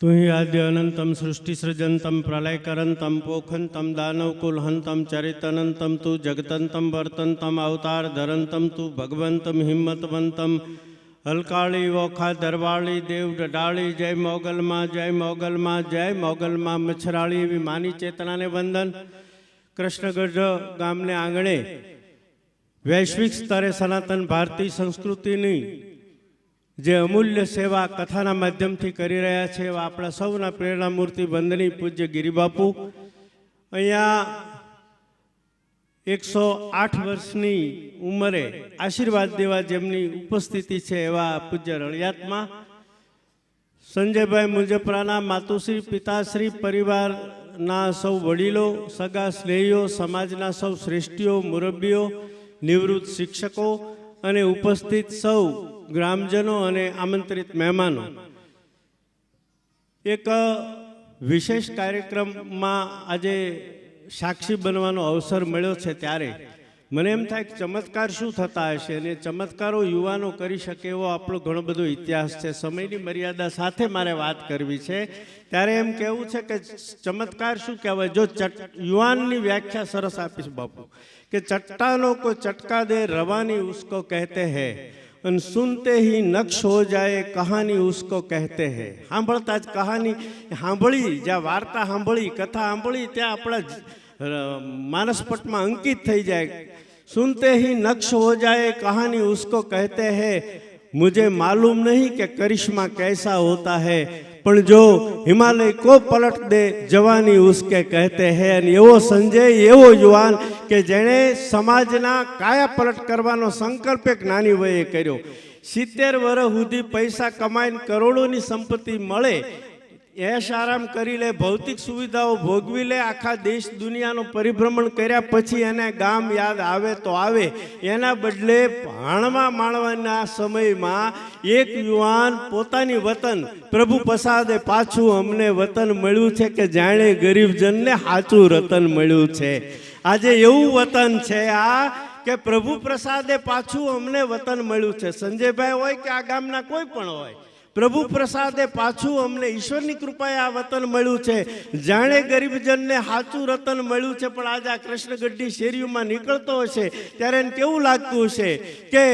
તુહિ આદ્ય અનંતમ સૃષ્ટિસૃજંતમ પ્રલયકરંતમ પોખંતમ, દાનવકુલહંતમ, ચરિતનંતમ, તું જગતંતમ વર્તંતમ અવતાર ધરંતમ તું ભગવંતમ, હિંમતવંતમ હલકાળી વોખા દરવાળી દેવ ડડાળી જય મોગલમાં જય મોગલમાં જય મોગલમાં, મચ્છરાળી એવી માની ચેતનાને વંદન. કૃષ્ણગઢ ગામને આંગણે વૈશ્વિક સ્તરે સનાતન ભારતીય સંસ્કૃતિની જે અમૂલ્ય સેવા કથાના માધ્યમથી કરી રહ્યા છે એવા આપણા સૌના પ્રેરણામૂર્તિ વંદની પૂજ્ય ગિરિબાપુ. અહીંયા એકસો આઠ વર્ષની ઉંમરે આશીર્વાદ દેવા જેમની ઉપસ્થિતિ છે એવા પૂજ્ય રળિયાતમાં. સંજયભાઈ મુંજપરાના માતુશ્રી, પિતાશ્રી, પરિવારના સૌ વડીલો, સગા સ્નેહીઓ, સમાજના સૌ શ્રેષ્ઠીઓ, મુરબ્બીઓ, નિવૃત્ત શિક્ષકો અને ઉપસ્થિત સૌ ગ્રામજનો અને આમંત્રિત મહેમાનો. એક વિશેષ કાર્યક્રમમાં આજે સાક્ષી બનવાનો અવસર મળ્યો છે ત્યારે. મને એમ થાય કે ચમત્કાર શું થતા હશે અને ચમત્કારો યુવાનો કરી શકે એવો આપણો ઘણો બધો ઇતિહાસ છે. સમયની મર્યાદા સાથે મારે વાત કરવી છે. ત્યારે એમ કહેવું છે કે ચમત્કાર શું કહેવાય? જો યુવાનની વ્યાખ્યા સરસ આપીશ બાપુ. કે ચટ્ટાનો કો ચટકા દે રવાની ઉસકો કહેતે હૈ. अन सुनते ही नक्श हो जाए, कहानी उसको कहते સાંભળતા જ કહાની સાંભળી જ્યાં વાર્તા સાંભળી કથા સાંભળી ત્યાં આપણા માનસપટમાં અંકિત થઈ જાય સુનતે નક્શ હો જાય કહાની ઉસકો કહેતે હૈ મુજે માલુમ નહીં કે કરિશ્મા કૈસા હોતા હૈ પણ જો હિમાલય કો પલટ દે જવાની ઉસકે કહેતે હે અને એવો સંજય, એવો યુવાન કે જેણે સમાજના કાયા પલટ કરવાનો સંકલ્પ એક નાની વયે કર્યો. સિત્તેર વર્ષ સુધી પૈસા કમાઈને કરોડોની સંપત્તિ મળે એશ આરામ કરી લે, ભૌતિક સુવિધાઓ ભોગવી લે, આખા દેશ દુનિયાનું પરિભ્રમણ કર્યા પછી એને ગામ યાદ આવે તો આવે. એના બદલે ભાણવા માણવાના સમયમાં એક યુવાન પોતાની વતન, પ્રભુ પ્રસાદે પાછું અમને વતન મળ્યું છે કે જાણે ગરીબજનને સાચું રતન મળ્યું છે. આજે એવું વતન છે આ કે પ્રભુ પ્રસાદે પાછું અમને વતન મળ્યું છે. સંજયભાઈ હોય કે આ ગામના કોઈ પણ હોય પ્રભુ પ્રસાદે પાછું અમને ઈશ્વરની કૃપાએ આ વતન મળ્યું છે. જાણે ગરીબજનને સાચું રતન મળ્યું છે, પણ આજે આ કૃષ્ણગઢની શેરીઓમાં નીકળતો હશે. ત્યારે એને કેવું લાગતું હશે કે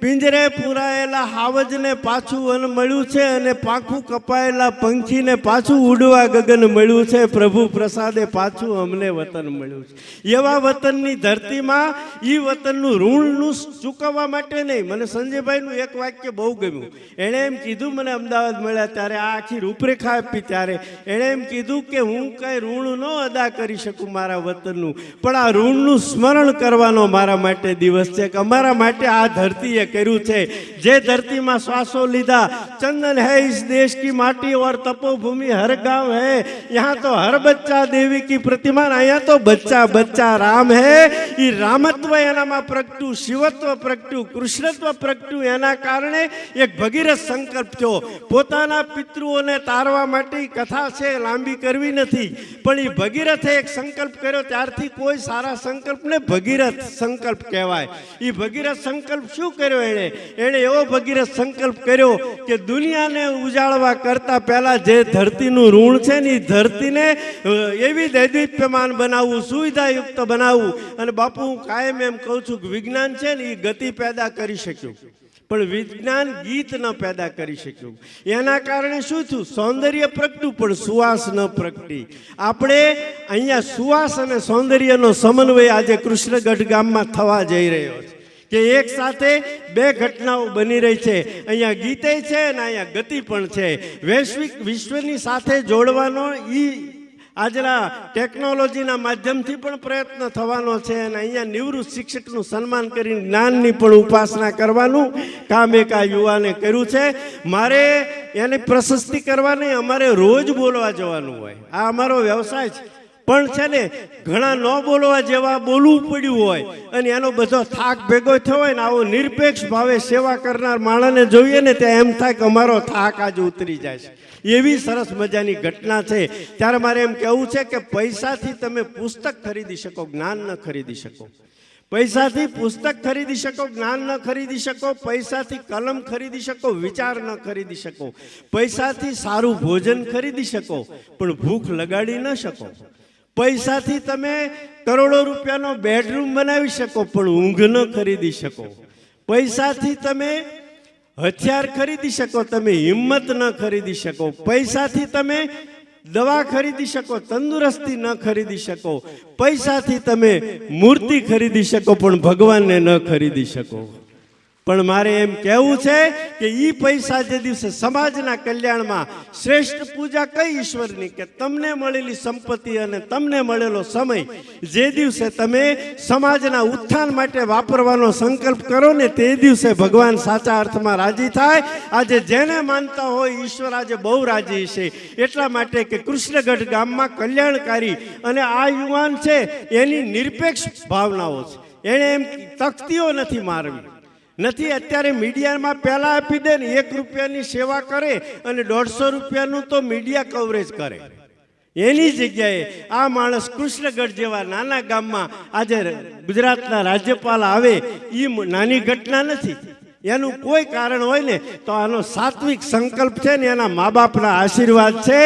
પિંજરે પુરાયેલા હાવજને પાછું વન મળ્યું છે અને પાંખું કપાયેલા પંખીને પાછું ઉડવા ગગન મળ્યું છે. પ્રભુ પ્રસાદે પાછું અમને વતન મળ્યું છે. એવા વતનની ધરતીમાં એ વતનનું ઋણનું ચૂકવવા માટે નહીં. મને સંજયભાઈનું એક વાક્ય બહુ ગમ્યું. એણે એમ કીધું, મને અમદાવાદ મળ્યા ત્યારે આ આખી રૂપરેખા આપી ત્યારે. એણે એમ કીધું કે, હું કઈ ઋણ ન અદા કરી શકું મારા વતનનું. પણ આ ઋણનું સ્મરણ કરવાનો મારા માટે દિવસ છે કે અમારા માટે આ કર્યું છે. જે ધરતીમાં શ્વાસો લીધા, ચંદન હે દેશ કી માટી ઓર તપોભૂમિ હર ગાંવ હે. યહાં તો હર બચ્ચા દેવી કી પ્રતિમા અહીંયા તો બચ્ચા બચ્ચા રામ હે. એ રામત્વ એનામાં પ્રગટ્યું શિવત્વ પ્રગટ્યું કૃષ્ણત્વ પ્રગટ્યું એના કારણે એક ભગીરથ સંકલ્પ થયો. પોતાના પિતૃઓને તારવા માટે કથા છે, લાંબી કરવી નથી. પણ એ ભગીરથે એક સંકલ્પ કર્યો. ત્યારથી કોઈ સારા સંકલ્પને ભગીરથ સંકલ્પ કહેવાય. એ ભગીરથ સંકલ્પ શું કર્યો? એણે. એણે એવો ભગીરથ સંકલ્પ કર્યો કે દુનિયાને ઉજાળવા કરતાં પહેલાં જે ધરતીનું ઋણ છે ને એ ધરતીને એવી દૈદીપ્યમાન બનાવવું, સુવિધાયુક્ત બનાવવું. અને બાપુ, હું કાયમ એમ કહું છું કે વિજ્ઞાન છે ને એ ગતિ પેદા કરી શક્યું. પણ વિજ્ઞાન ગીત ન પેદા કરી શક્યું. એના કારણે શું થયું? સૌંદર્ય પ્રગટ્યું, પણ સુવાસ ન પ્રગટી. આપણે અહીંયા સુવાસ અને સૌંદર્યનો સમન્વય આજે કૃષ્ણગઢ ગામમાં થવા જઈ રહ્યો છે. કે એક સાથે બે ઘટનાઓ બની રહી છે. અહીંયા ગીતે છે અને અહીંયા ગતિ પણ છે. વૈશ્વિક વિશ્વની સાથે જોડવાનો એ આજના ટેકનોલોજીના માધ્યમથી પણ પ્રયત્ન થવાનો છે અને અહીંયા નિવૃત્ત શિક્ષકનું સન્માન કરીને જ્ઞાનની પણ ઉપાસના કરવાનું કામ એક આ યુવાને કર્યું છે. મારે એની પ્રશસ્તિ કરવાની, અમારે રોજ બોલવા જવાનું હોય. આ અમારો વ્યવસાય છે. પણ છે ને, ઘણા ન બોલવા જેવા બોલવું પડ્યું હોય અને એનો બધો થાક ભેગો થયો હોય ને, આવો નિરપેક્ષ ભાવે સેવા કરનાર માણસને જોઈએ ને, ત્યાં એમ થાય કે અમારો થાક આજે ઉતરી જાય છે. એવી સરસ મજાની ઘટના છે. ત્યારે મારે એમ કહેવું છે કે પૈસાથી તમે પુસ્તક ખરીદી શકો, જ્ઞાન ન ખરીદી શકો. પૈસાથી પુસ્તક ખરીદી શકો, જ્ઞાન ન ખરીદી શકો, પૈસાથી કલમ ખરીદી શકો, વિચાર ન ખરીદી શકો. પૈસાથી સારું ભોજન ખરીદી શકો, પણ ભૂખ લગાડી ન શકો. પૈસાથી તમે કરોડો રૂપિયાનો બેડરૂમ બનાવી શકો, પણ ઊંઘ ન ખરીદી શકો. પૈસાથી તમે હથિયાર ખરીદી શકો, તમે હિંમત ન ખરીદી શકો. પૈસાથી તમે દવા ખરીદી શકો, તંદુરસ્તી ન ખરીદી શકો. પૈસાથી તમે મૂર્તિ ખરીદી શકો, પણ ભગવાનને ન ખરીદી શકો. પણ મારે એમ કહેવું છે કે એ પૈસા જે દિવસે સમાજના કલ્યાણમાં શ્રેષ્ઠ પૂજા કઈ ઈશ્વરની કે તમને મળેલી સંપત્તિ અને તમને મળેલો સમય, જે દિવસે તમે સમાજના ઉત્થાન માટે વાપરવાનો સંકલ્પ કરો ને તે દિવસે ભગવાન સાચા અર્થમાં રાજી થાય. આજે જેને માનતા હોય ઈશ્વર આજે બહુ રાજી છે. એટલા માટે કે કૃષ્ણગઢ ગામમાં કલ્યાણકારી અને આ યુવાન છે, એની નિરપેક્ષ ભાવનાઓ છે. એણે એમ તકતીઓ નથી મારવી. નથી, અત્યારે મીડિયામાં પહેલાં આપી દે ને એક રૂપિયાની સેવા કરે અને દોઢસો રૂપિયાનું તો મીડિયા કવરેજ કરે. એની જગ્યાએ આ માણસ કૃષ્ણગઢ જેવા નાના ગામમાં આજે ગુજરાતના રાજ્યપાલ આવે એ નાની ઘટના નથી. એનું કોઈ કારણ હોય ને તો આનો સાત્વિક સંકલ્પ છે ને એના મા બાપના આશીર્વાદ છે.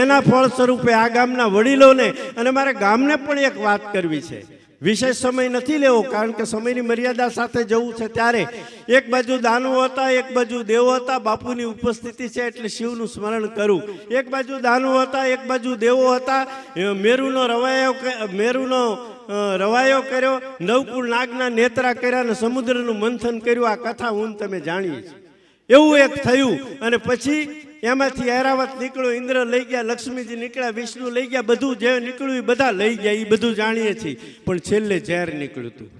એના ફળ સ્વરૂપે આ ગામના વડીલોને અને મારા ગામને પણ એક વાત કરવી છે. વિશેષ સમય નથી લેવો, કારણ કે સમયની મર્યાદા સાથે જવું છે ત્યારે. એક બાજુ દાનવો હતા, એક બાજુ દેવો હતા, બાપુની ઉપસ્થિતિ છે એટલે શિવનું સ્મરણ કરું. એક બાજુ દાનવો હતા, એક બાજુ દેવો હતા. મેરુનો રવાયો મેરુનો રવાયો કર્યો, નવકુળ નાગના નેત્રા કર્યા અને સમુદ્રનું મંથન કર્યું. આ કથા હું તમે જાણીએ એવું એક થયું અને પછી એમાંથી ઐરાવત નીકળ્યો, ઇન્દ્ર લઈ ગયા, લક્ષ્મીજી નીકળ્યા, વિષ્ણુ લઈ ગયા, બધું જે નીકળ્યું એ બધા લઈ ગયા, એ બધું જાણીએ છીએ. પણ છેલ્લે ઝેર નીકળ્યું હતું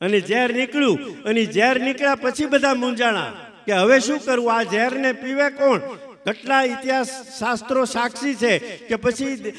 અને ઝેર નીકળ્યું, અને ઝેર નીકળ્યા પછી બધા મૂંઝાણા કે હવે શું કરવું આ ઝેરને પીવે કોણ? કેટલા ઇતિહાસ, શાસ્ત્રો, સાક્ષી છે કે પછી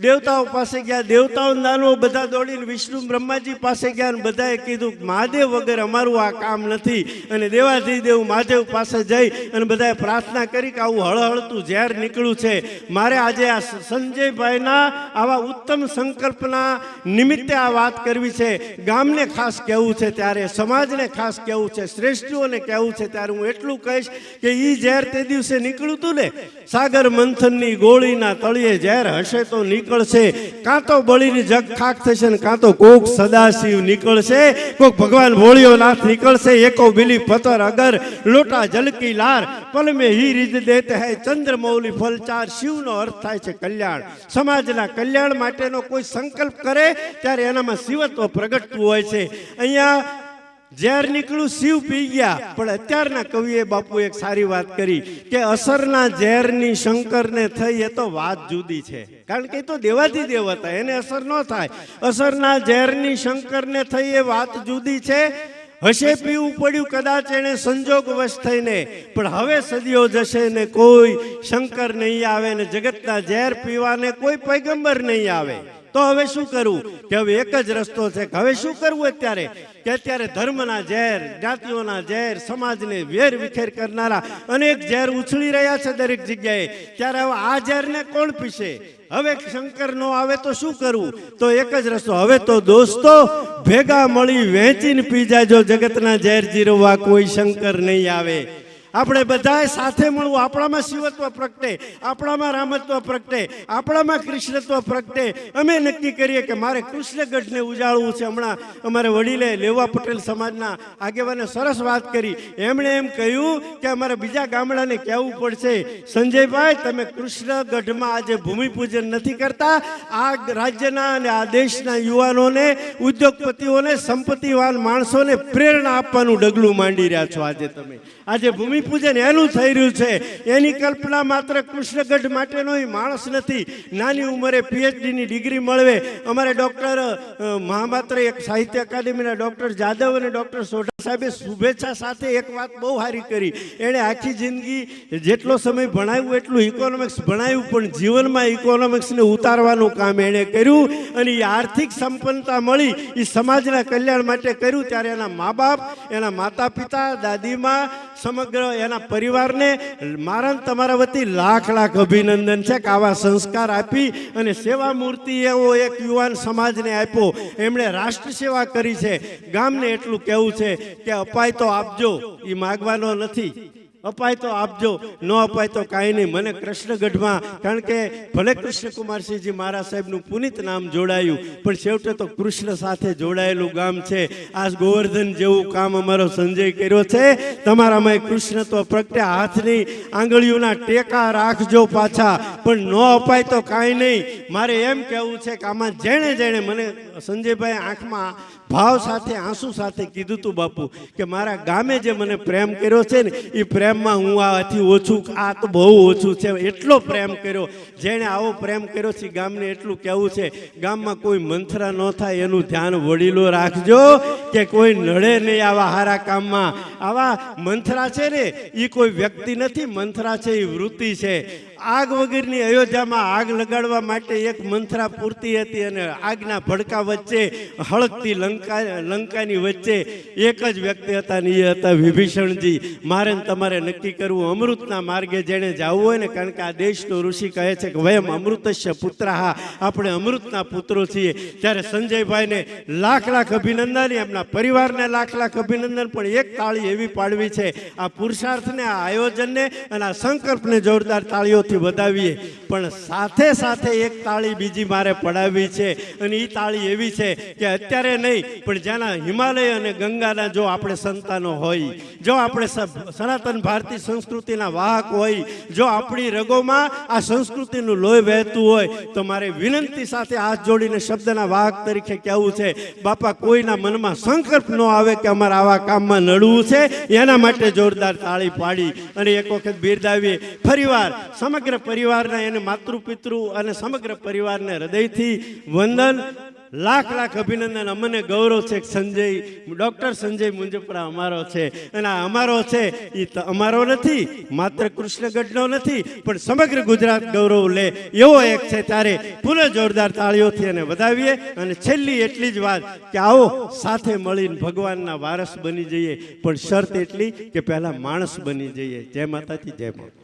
દેવતાઓ પાસે ગયા. દેવતાઓ નાનો, બધા દોડીને વિષ્ણુ, બ્રહ્માજી પાસે ગયા અને બધાએ કીધું, મહાદેવ વગર અમારું આ કામ નથી. અને દેવાધિદેવ મહાદેવ પાસે જઈ અને બધાએ પ્રાર્થના કરી કે આવું હળહળતું ઝેર નીકળ્યું છે. મારે આજે આ સંજયભાઈના આવા ઉત્તમ સંકલ્પના નિમિત્તે આ વાત કરવી છે. ગામને ખાસ કહેવું છે ત્યારે, સમાજને ખાસ કહેવું છે. શ્રેષ્ઠીઓને કહેવું છે ત્યારે હું એટલું કહીશ કે એ ઝેર તે દિવસે નીકળ્યું હતું ને સાગર મંથનની ગોળીના તળિયે ઝેર હશે તો નીકળશે. કાં તો બળીની જગ ખાક થશે ને કાં તો કોક સદાશિવ નીકળશે. કોક ભગવાન ભોળિયોનાથ નીકળશે. એકો બિલી પતર અગર, લોટા જલકી લાર. પલમે હી દેત દેતે હૈ ચંદ્રમૌલી ફલચાર શિવનો અર્થ થાય છે કલ્યાણ. સમાજના કલ્યાણ માટેનો કોઈ સંકલ્પ કરે, ત્યારે એનામાં શિવત્વ પ્રગટતું હોય છે. અહીંયા ઝેર નીકળ્યું શિવ પી ગયા. પણ અત્યારના કવિએ બાપુ એક સારી વાત કરી કે અસરના ઝેરની શંકરને થઈ એ તો વાત જુદી છે. કારણ કે એ તો દેવાથી દેવ હતા એને અસર ન થાય. અસરના ઝેરની શંકરને થઈ એ વાત જુદી છે. હશે પીવું પડ્યું, કદાચ એને સંજોગવશ થઈને. પણ હવે સદીઓ જશે ને કોઈ શંકર નહીં આવે ને જગતના ઝેર પીવાને કોઈ પૈગંબર નહીં આવે. તો હવે શું કરવું કે હવે એક જ રસ્તો છે કે હવે શું કરવું અત્યારે? કે અત્યારે ધર્મના ઝેર, જાતિઓના ઝેર, સમાજને વેર વિખેર કરનારા અનેક ઝેર ઉછળી રહ્યા છે દરેક જગ્યાએ. ત્યારે હવે આ ઝેરને કોણ પીશે? હવે શંકર નો આવે તો શું કરવું? તો એક જ રસ્તો. હવે તો દોસ્તો, ભેગા મળી વહેંચીને પી જાજો જગતના ઝેર જીરવવા કોઈ શંકર નહીં આવે. આપણે બધાએ સાથે મળવું. આપણામાં શિવત્વ પ્રગટે, આપણામાં રામત્વ પ્રગટે, આપણામાં કૃષ્ણત્વ પ્રગટે. અમે નક્કી કરીએ કે મારે કૃષ્ણગઢને ઉજાળવું છે. હમણાં અમારે વડીલે લેવા પટેલ સમાજના આગેવાને સરસ વાત કરી. એમણે એમ કહ્યું કે અમારે બીજા ગામડાને કહેવું પડશે, સંજયભાઈ, તમે કૃષ્ણગઢમાં આજે ભૂમિપૂજન નથી કરતા. આ રાજ્યના અને આ દેશના યુવાનોને, ઉદ્યોગપતિઓને, સંપત્તિવાન માણસોને પ્રેરણા આપવાનું ડગલું માંડી રહ્યા છો આજે તમે. આજે ભૂમિપૂજન એનું થઈ રહ્યું છે. એની કલ્પના માત્ર કૃષ્ણગઢ માટેનો માણસ નથી. નાની ઉંમરે પીએચડીની ડિગ્રી મળવે અમારે ડૉક્ટર મહામાત્ર એક સાહિત્ય અકાદમીના ડૉક્ટર જાદવ અને ડૉક્ટર સોઢા સાહેબે શુભેચ્છા સાથે એક વાત બહુ સારી કરી. એણે આખી જિંદગી જેટલો સમય ભણાવ્યું એટલું ઇકોનોમિક્સ ભણાવ્યું, પણ જીવનમાં ઇકોનોમિક્સને ઉતારવાનું કામ એણે કર્યું અને એ આર્થિક સંપન્નતા મળી એ સમાજના કલ્યાણ માટે કર્યું. ત્યારે એના મા બાપ, એના માતા પિતા દાદીમાં, સમગ્ર એના પરિવારને મારા તમારા વતી લાખ લાખ અભિનંદન છે કે આવા સંસ્કાર આપી અને સેવા મૂર્તિ એવો એક યુવાન સમાજને આપ્યો. એમણે રાષ્ટ્ર સેવા કરી છે. ગામને એટલું કહેવું છે કે અપાય તો આપજો એ માગવાનો નથી. અપાય તો આપજો, ન અપાય તો કાંઈ નહીં. મને કૃષ્ણગઢમાં, કારણ કે ભલે કૃષ્ણકુમારસિંહજી મહારાજ સાહેબનું પુનિત નામ જોડાયું, પણ છેવટે તો કૃષ્ણ સાથે જોડાયેલું ગામ છે. આ ગોવર્ધન જેવું કામ અમારો સંજય કર્યો છે. તમારામાં કૃષ્ણ તો પ્રગટે હાથની આંગળીઓના ટેકા રાખજો પાછા, પણ ન અપાય તો કાંઈ નહીં. મારે એમ કહેવું છે કે આમાં જેણે જેણે મને સંજયભાઈ આંખમાં ભાવ સાથે, આંસુ સાથે કીધું તું બાપુ, કે મારા ગામે જે મને પ્રેમ કર્યો છે ને, એ પ્રેમમાં હું આથી ઓછું, આ તો બહુ ઓછું છે. એટલો પ્રેમ કર્યો. જેણે આવો પ્રેમ કર્યો છે, ગામને એટલું કહેવું છે, ગામમાં કોઈ મંથરા ન થાય, એનું ધ્યાન વડીલો રાખજો કે કોઈ નડે નહીં આવા હારા કામમાં. આવા મંથરા છે ને એ કોઈ વ્યક્તિ નથી, મંથરા છે એ વૃત્તિ છે. આગ વગરની અયોધ્યામાં આગ લગાડવા માટે એક મંથરા પૂરતી હતી અને આગના ભડકા વચ્ચે હળકતી લંકા, લંકાની વચ્ચે એક જ વ્યક્તિ હતા ને એ હતા વિભીષણજી. મારે ને તમારે નક્કી કરવું અમૃતના માર્ગે જેણે જવું હોય ને, કારણ કે આ દેશનો ઋષિ કહે છે કે વયમ અમૃતસ્ય પુત્રાહા. આપણે અમૃતના પુત્રો છીએ. ત્યારે સંજયભાઈને લાખ લાખ અભિનંદન, એમના પરિવારને લાખ લાખ અભિનંદન, પણ એક તાળી એવી પાડવી છે. આ પુરુષાર્થને, આ આયોજનને અને આ સંકલ્પને જોરદાર તાળીઓથી વધાવીએ. પણ સાથે સાથે એક તાળી બીજી મારે પડાવવી છે. અને એ તાળી એવી છે કે અત્યારે નહીં, પણ જ્યાંના હિમાલય અને ગંગાના જો આપણે સંતાનો હોય, જો આપણે સનાતન ભારતીય સંસ્કૃતિના વાહક હોય, જો આપણી રગોમાં આ સંસ્કૃતિનું લોહી વહેતું હોય, તો મારે વિનંતી સાથે હાથ જોડીને શબ્દના વાહક તરીકે કહેવું છે, બાપા, કોઈના મનમાં સંકલ્પ ન આવે કે અમારે આવા કામમાં નડવું છે. એના માટે જોરદાર તાળી પાડી અને એક વખત બિરદાવીએ. ફરીવાર સમગ્ર પરિવારના એને માતૃ પિતૃ અને સમગ્ર પરિવારને હૃદયથી વંદન લાખ લાખ અભિનંદન. અમને ગૌરવ છે સંજય, ડૉક્ટર સંજય મુંજપરા અમારો છે. અને આ અમારો છે એ અમારો નથી, માત્ર કૃષ્ણગઢનો નથી, પણ સમગ્ર ગુજરાત ગૌરવ લે. એવો એક છે ત્યારે પુનઃ જોરદાર તાળીઓથી એને વધાવીએ. અને છેલ્લી એટલી જ વાત કે આવો સાથે મળીને ભગવાનના વારસ બની જઈએ. પણ શરત એટલી કે પહેલાં માણસ બની જઈએ. જય માતાજી, જય માતા